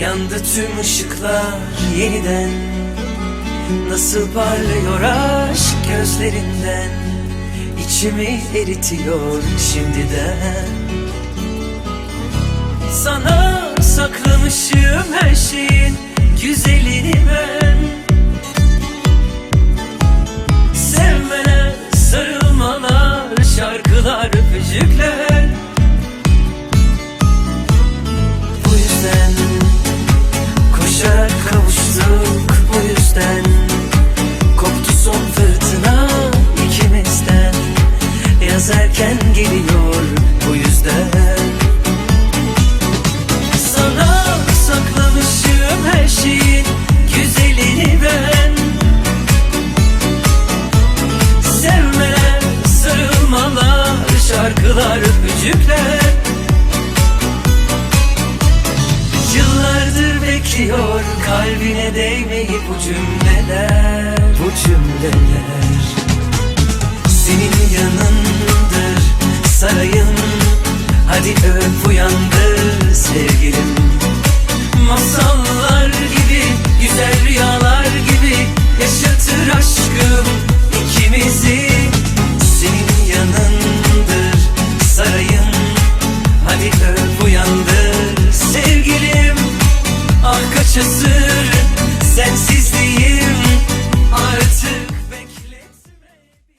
Yandı tüm ışıklar yeniden. Nasıl parlıyor aşk gözlerinden? İçimi eritiyor şimdiden. Sana saklamışım her şeyin güzelini ben. Sevmeler, sarılmalar, şarkılar, öpücükler Biraz erken geliyor bu yüzden. Sana saklamışım her şeyin güzelini ben. Sevmeler, sarılmalar, şarkılar, öpücükler. Yıllardır bekliyor kalbine değmeyip bu cümleler Bu cümleler. Hadi öp uyandır